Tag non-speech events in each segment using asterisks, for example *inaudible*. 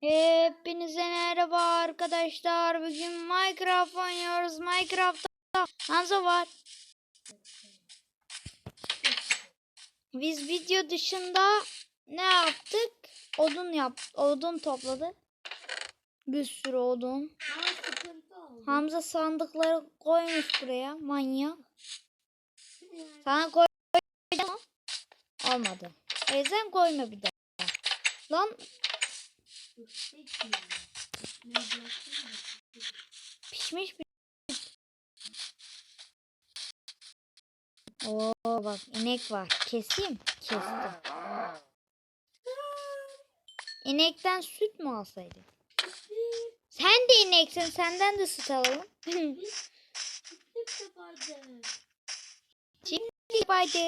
Hepinize merhaba arkadaşlar. Bugün Minecraft oynuyoruz. Minecraft'ta Hamza var. Biz video dışında ne yaptık? Odun yap, odun topladık. Bir sürü odun. Hamza sandıkları koymuş buraya. Manyak. Sana koy mu? Olmadı. Yüzden koyma bir daha. Lan pişmiş bir Oo bak inek var. Keseyim. Kestim. İnekten süt mü alsaydık? Sen de ineksin. Senden de süt alalım. Şimdi baydı.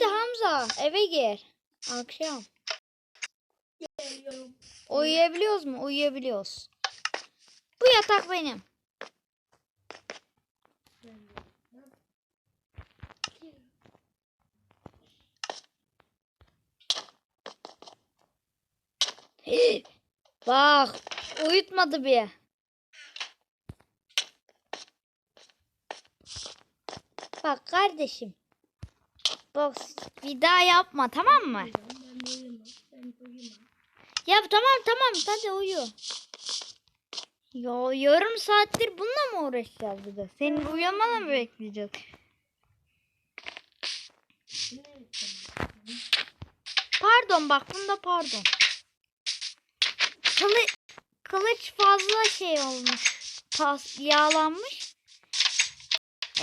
Hadi Hamza eve gir. Akşam. Uyuyabiliyoruz mu? Uyuyabiliyoruz. Bu yatak benim. *gasps* Bak uyutmadı bir. Bak kardeşim. Bak bir daha yapma tamam mı? Ya tamam tamam hadi uyu. Ya yarım saattir bununla mı uğraşacağız bir de? Senin uyanmanı mı bekleyeceğiz? Pardon bak bunda pardon. Kılı, kılıç fazla şey olmuş. Pas, yağlanmış.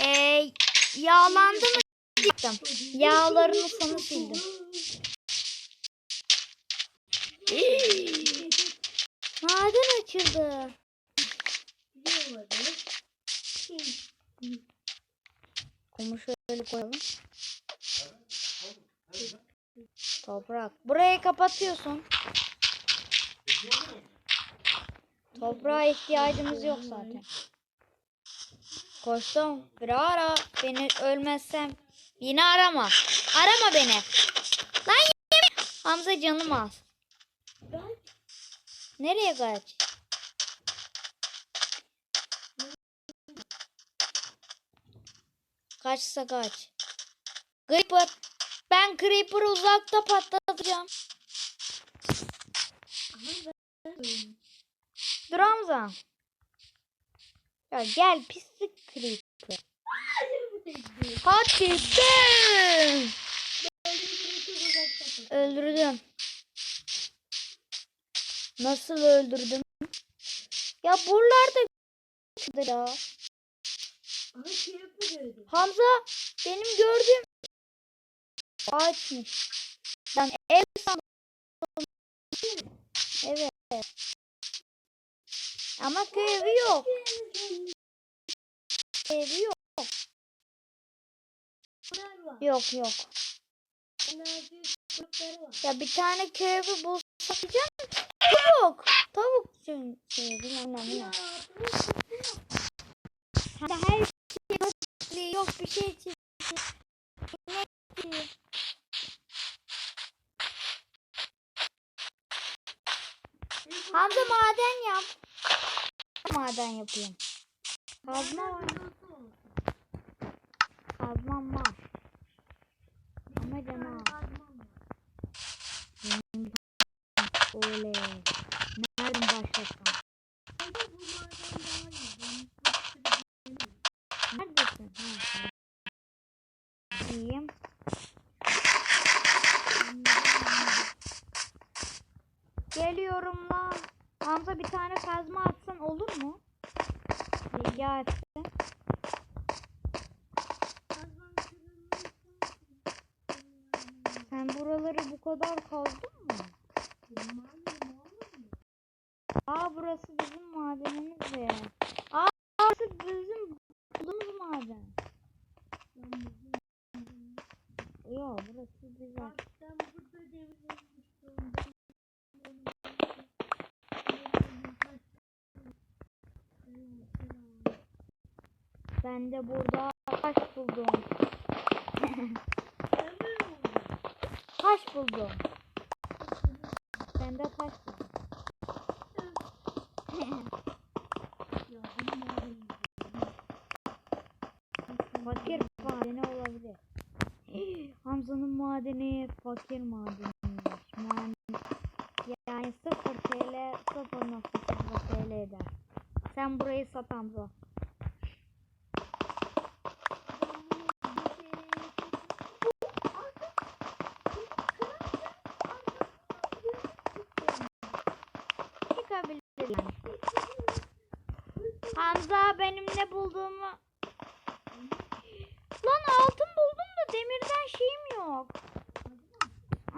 Ee, yağlandı mı? Sildim. Yağlarını sana sildim. Maden açıldı. Kumu şöyle koyalım. Toprak. Burayı kapatıyorsun. Toprağa ihtiyacımız yok zaten. Koştum. Bir ara. Beni ölmezsem yine arama. Arama beni. Lan yeme. Hamza canım az. Nereye kaç? Kaçsa kaç. Creeper. Ben Creeper'ı uzakta patlatacağım. Dur Hamza. Ya gel pislik Creeper. Hadi be. Öldürdüm. Nasıl öldürdüm? Ya buralarda ya. Hamza benim gördüğüm ağaçmış. Ben ev sandım. Evet. Ama köy evi yok. Evi yok. Yok yok. Ya bir tane köy evi bulsak. Tavuk. Tavuk şey bilmem ne. Hadi her şey yok bir şey için. Ne? Hamza maden yap. Maden yapayım. Kazma var. Kazmam var. Ama canım. Oley. Nereden başlasam? Neredesin? Ha. İyiyim. Geliyorum lan. Hamza bir tane kazma atsan olur mu? Rica etsin. Sen buraları bu kadar kazdın mı? Aa burası bizim madenimiz de. Aa burası bizim bulduğumuz maden. Yok burası güzel. Ben de burada taş buldum. Taş buldum. Ben de taş buldum. Fakir madeni olabilir. Hamza'nın madeni fakir madeniymiş. Man yani 0 TL 0.0 TL eder. Sen burayı sat Hamza. Çıkabilir yani. Hamza benim ne bulduğumu Lan altın buldum da demirden şeyim yok.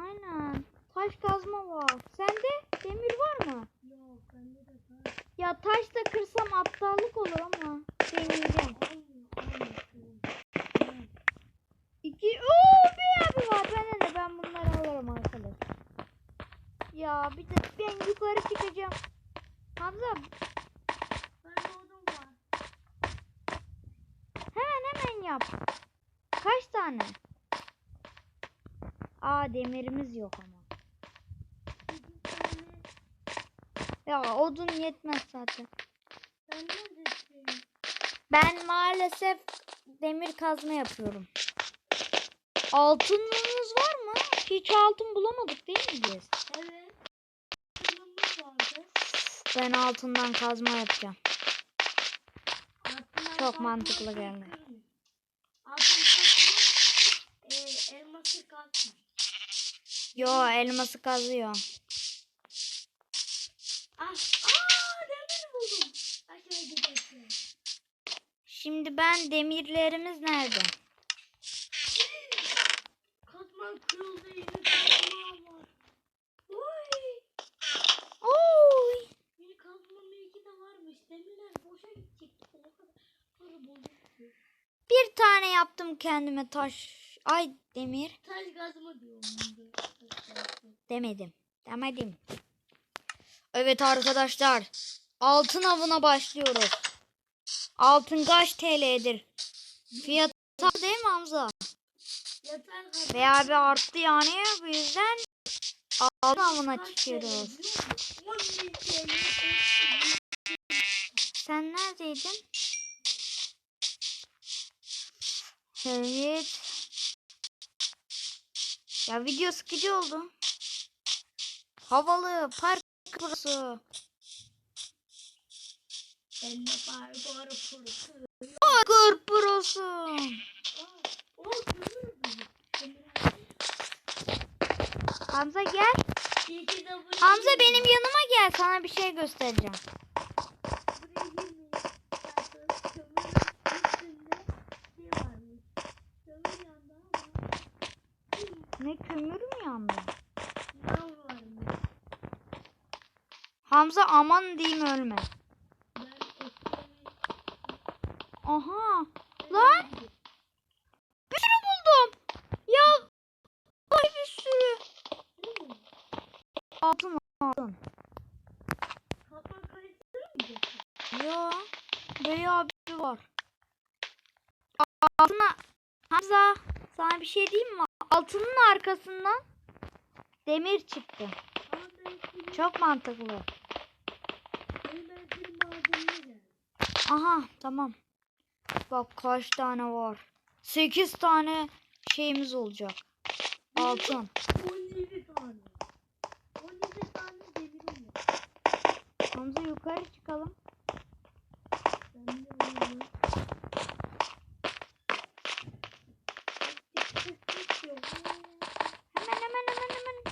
Aynen. Taş kazma var. Sende demir var mı? Yok bende de var. Ya taş da kırsam aptallık olur ama deneyeceğim. İki ooo bir abi var. Ben de ben bunları alırım arkadaş. Ya bir de ben yukarı çıkacağım. Hamza Bende odun var. hemen hemen yap. Kaç tane? Aa demirimiz yok ama. Ya odun yetmez zaten. Ben maalesef demir kazma yapıyorum. Altınımız var mı? Hiç altın bulamadık değil mi biz? Evet. Ben altından kazma yapacağım. Çok mantıklı geldi. kırmızı. Altın kalkmak, e, Yo elması kazıyor. Ah, aa demir buldum. Aşağı gidersin. Şimdi ben demirlerimiz nerede? Katman kırıldı yeni katman var. Oy. Oy. Yeni katman belki de varmış. Demirler boşa gidecek. O kadar para bozuktu. Bir tane yaptım kendime taş. Ay demir. Taş gazma diyorum. Demedim. Demedim. Evet arkadaşlar. Altın avına başlıyoruz. Altın kaç TL'dir? Fiyatı değil mi Hamza? Veya bir arttı yani bu yüzden altın avına çıkıyoruz. TL biliyor musun? 10 bin TL. Sen neredeydin? Evet. Ya video sıkıcı oldu. Havalı park burası. Ben de. Parkur burası. Mü? Kömür. Hamza gel. Hamza benim yanıma gel. Sana bir şey göstereceğim. Buraya girmeyin. Zaten kömürün üstünde şey varmış. Kömür yandı ama Ne kömür mü yandı? lav varmış. Hamza aman diyeyim ölme. Aha. Lan bir sürü buldum. Ya ay bir sürü. Altın altın. Ya bayağı bir var. Altına Hamza sana bir şey diyeyim mi? Altının arkasından demir çıktı. Çok mantıklı. Benim ben bir madenine geldim. Aha tamam. Bak kaç tane var. 8 tane şeyimiz olacak. Altın. 17 tane. 17 tane demirim var. Hamza yukarı çıkalım. Hemen hemen hemen hemen.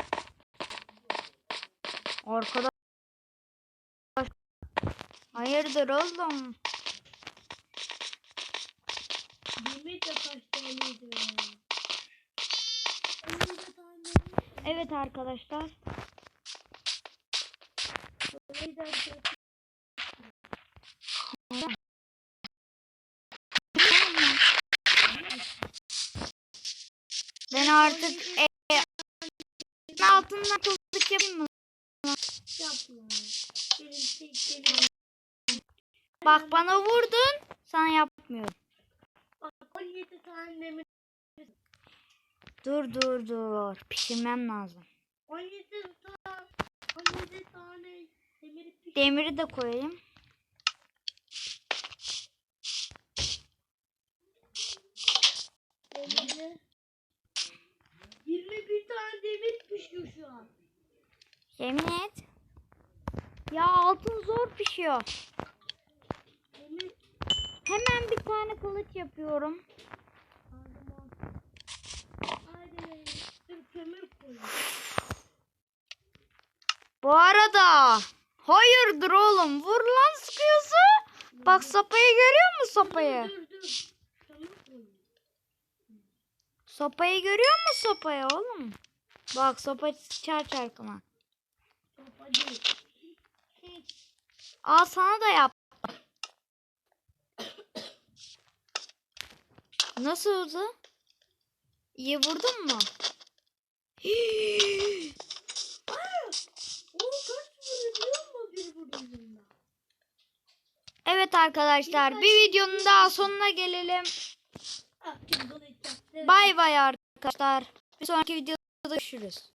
Arkadaş. Hayırdır oğlum? Demir de kaç taneydi ya? 17 tane. Evet arkadaşlar. Ben artık e, altından tuzluk yapayım mı? yapma. Benim tek. Bak bana vurdun. Sana yapmıyorum. Bak 17 tane demir. Dur dur dur. Pişirmem lazım. 17 tane 17 tane demir piş. Demiri de koyayım. Demiri. 21 tane demir pişiyor şu an. Yemin et. Ya altın zor pişiyor. Hemen bir tane kılıç yapıyorum. Bu arada hayırdır oğlum vur lan sıkıyorsa. Bak sopayı görüyor musun sopayı? Dur dur. Sopayı görüyor musun sopayı oğlum? Bak sopa çar çarkıma. Al sana da yap. Nasıldı? İyi vurdun mu? Evet arkadaşlar bir videonun daha sonuna gelelim. Bay bay arkadaşlar. Bir sonraki videoda görüşürüz.